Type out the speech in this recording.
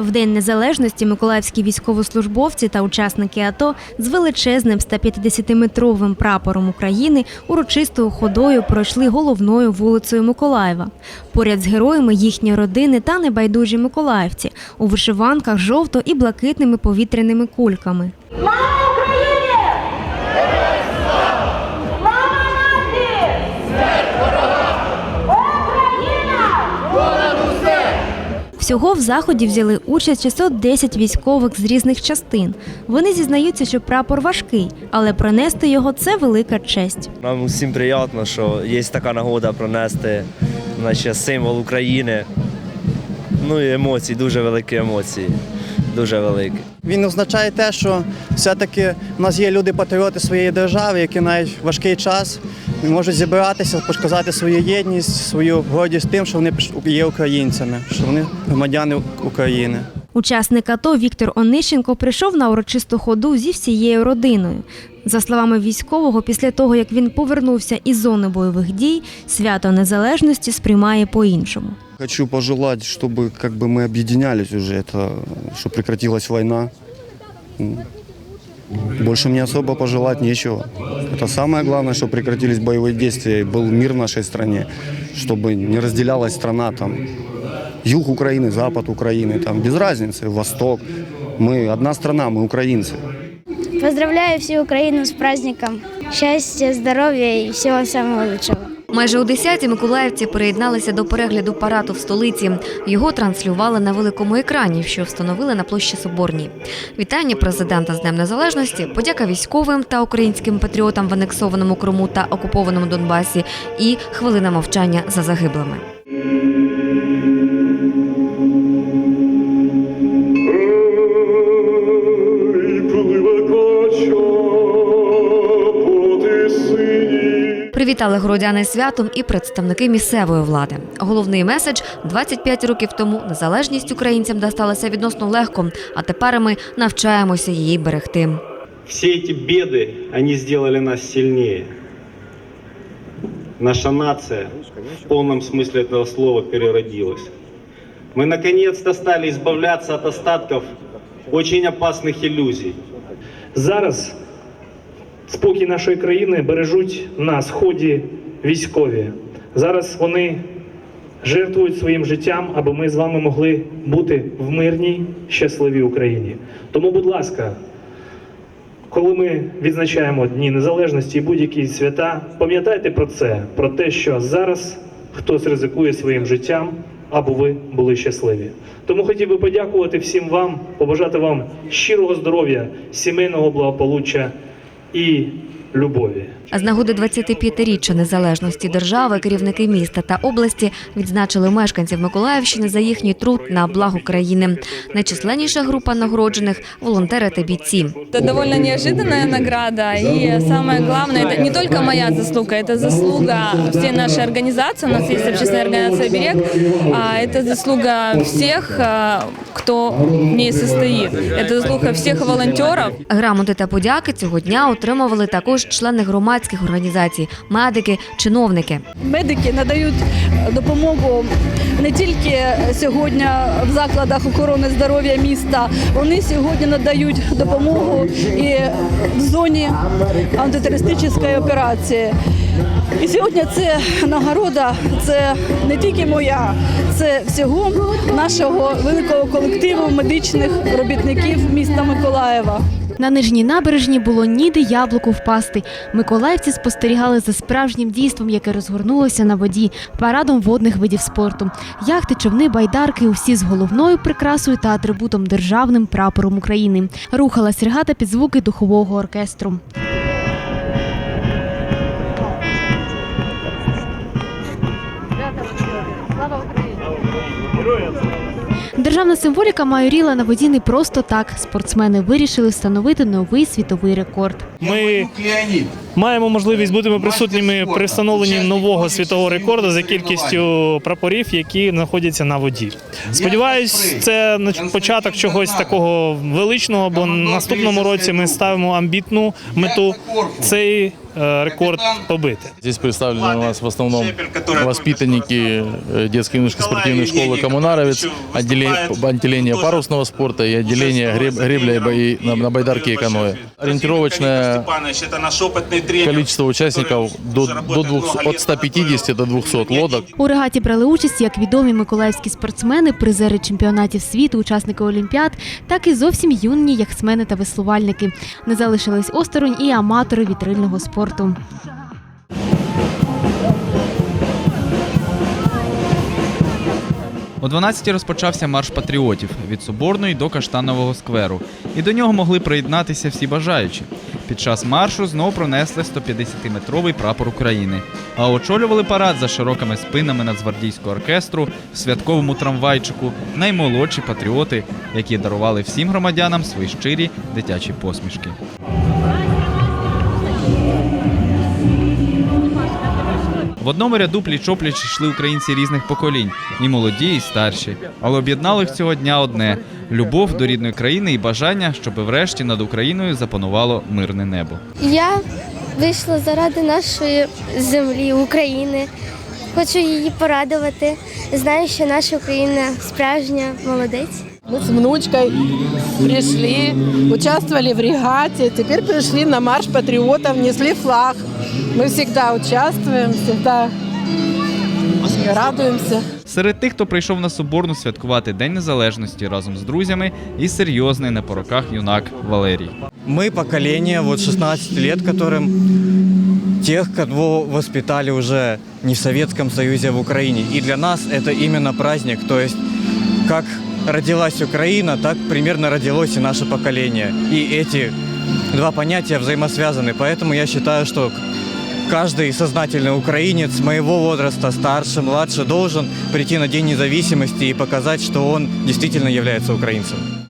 В День Незалежності миколаївські військовослужбовці та учасники АТО з величезним 150-метровим прапором України урочистою ходою пройшли головною вулицею Миколаєва. Поряд з героями їхні родини та небайдужі миколаївці у вишиванках жовто і блакитними повітряними кульками. Всього в заході взяли участь 610 військових з різних частин. Вони зізнаються, що прапор важкий, але пронести його це велика честь. Нам усім приємно, що є така нагода пронести наче, символ України. Ну і емоції, дуже великі емоції. Дуже великі. Він означає те, що все-таки в нас є люди-патріоти своєї держави, які навіть в важкий час можуть зібратися, показати свою єдність, свою гордість тим, що вони є українцями, що вони громадяни України. Учасник АТО Віктор Онищенко прийшов на урочисту ходу зі всією родиною. За словами військового, після того як він повернувся із зони бойових дій, свято незалежності сприймає по-іншому. Хочу пожелать, чтобы как бы мы объединялись уже, это, чтобы прекратилась война. М. Больше мне особо пожелать нечего. Это самое главное, чтобы прекратились боевые действия и был мир в нашей стране, чтобы не разделялась страна там юг Украины, запад Украины, там без разницы, восток. Мы одна страна, мы украинцы. Поздравляю всю Украину с праздником. Счастья, здоровья и всего самого лучшего. Майже о 10-й миколаївці приєдналися до перегляду параду в столиці. Його транслювали на великому екрані, що встановили на площі Соборній. Вітання президента з Днем Незалежності, подяка військовим та українським патріотам в анексованому Криму та окупованому Донбасі і хвилина мовчання за загиблими. Привітали городяни з святом і представники місцевої влади. Головний меседж 25 років тому незалежність українцям досталася відносно легко, а тепер ми навчаємося її берегти. Все эти беды, они сделали нас сильнее. Наша нация в полном смысле этого слова переродилась. Мы наконец-то стали избавляться от остатков очень опасных иллюзий. Зараз спокій нашої країни бережуть на сході військові. Зараз вони жертвують своїм життям, аби ми з вами могли бути в мирній, щасливій Україні. Тому, будь ласка, коли ми відзначаємо Дні Незалежності і будь-які свята, пам'ятайте про це, про те, що зараз хтось ризикує своїм життям, аби ви були щасливі. Тому хотів би подякувати всім вам, побажати вам щирого здоров'я, сімейного благополуччя і любові. А з нагоди 25-річчя незалежності держави керівники міста та області відзначили мешканців Миколаївщини за їхній труд на благо країни. Найчисленніша група нагороджених волонтери та бійці. Это довольно неожиданная награда, и самое главное, это не только моя заслуга, это заслуга всей нашей организации, у нас есть общественная организация «Берег», а это заслуга всех, а, кто в ней состоит, это заслуга всех волонтеров, Грамоти та подяки цього дня отримували також члени громадських організацій, медики, чиновники. Медики надають допомогу не тільки сьогодні в закладах охорони здоров'я міста, вони сьогодні надають допомогу і в зоні антитерористичної операції. І сьогодні це нагорода, це не тільки моя, це всього нашого великого колективу медичних робітників міста Миколаєва. На нижній набережні було ніде яблуку впасти. Миколаївці спостерігали за справжнім дійством, яке розгорнулося на воді, парадом водних видів спорту. Яхти, човни, байдарки усі з головною прикрасою та атрибутом державним прапором України. Рухалась регата під звуки духового оркестру. Державна символіка майоріла на воді не просто так. Спортсмени вирішили встановити новий світовий рекорд. Ми маємо можливість бути присутніми при встановленні нового світового рекорду за кількістю прапорів, які знаходяться на воді. Сподіваюсь, це на початок чогось такого величного, бо наступному році ми ставимо амбітну мету цей е, рекорд побити. Здесь представлены у нас в основном воспитанники э, детской юношеской спортивной школы «Коммунаровец», отделение отделение парусного спорта и отделение греб, гребля и бои на, на байдарке и каноэ. Ориентировочное количество участников до, до 200, от 150 до 200 лодок. У регаті брали участь як відомі миколаївські спортсмени, призери чемпіонатів світу, учасники олімпіад, так і зовсім юні яхтсмени та веслувальники. Не залишились осторонь і аматори вітрильного спорту. О 12-й розпочався марш патріотів від Соборної до Каштанового скверу, і до нього могли приєднатися всі бажаючі. Під час маршу знову пронесли 150-метровий прапор України, а очолювали парад за широкими спинами Нацгвардійського оркестру в святковому трамвайчику наймолодші патріоти, які дарували всім громадянам свої щирі дитячі посмішки. В одному ряду пліч-опліч йшли українці різних поколінь, і молоді, і старші. Але об'єднало їх цього дня одне любов до рідної країни і бажання, щоб врешті над Україною запанувало мирне небо. Я вийшла заради нашої землі, України. Хочу її порадувати. Знаю, що наша Україна справжня молодець. Мы с внучкой пришли, участвовали в регате, теперь пришли на марш патриотов, несли флаг. Мы всегда участвуем, всегда радуемся. Серед тих, хто прийшов на Соборну святкувати День Незалежності разом з друзями, і серйозний на пороках юнак Валерій. Мы поколение вот 16 лет, которым тех, кого воспитали уже не в Советском Союзе, а в Украине. И для нас это именно праздник, то есть как родилась Украина, так примерно родилось и наше поколение. И эти два понятия взаимосвязаны, поэтому я считаю, что каждый сознательный украинец моего возраста, старше, младше, должен прийти на День независимости и показать, что он действительно является украинцем.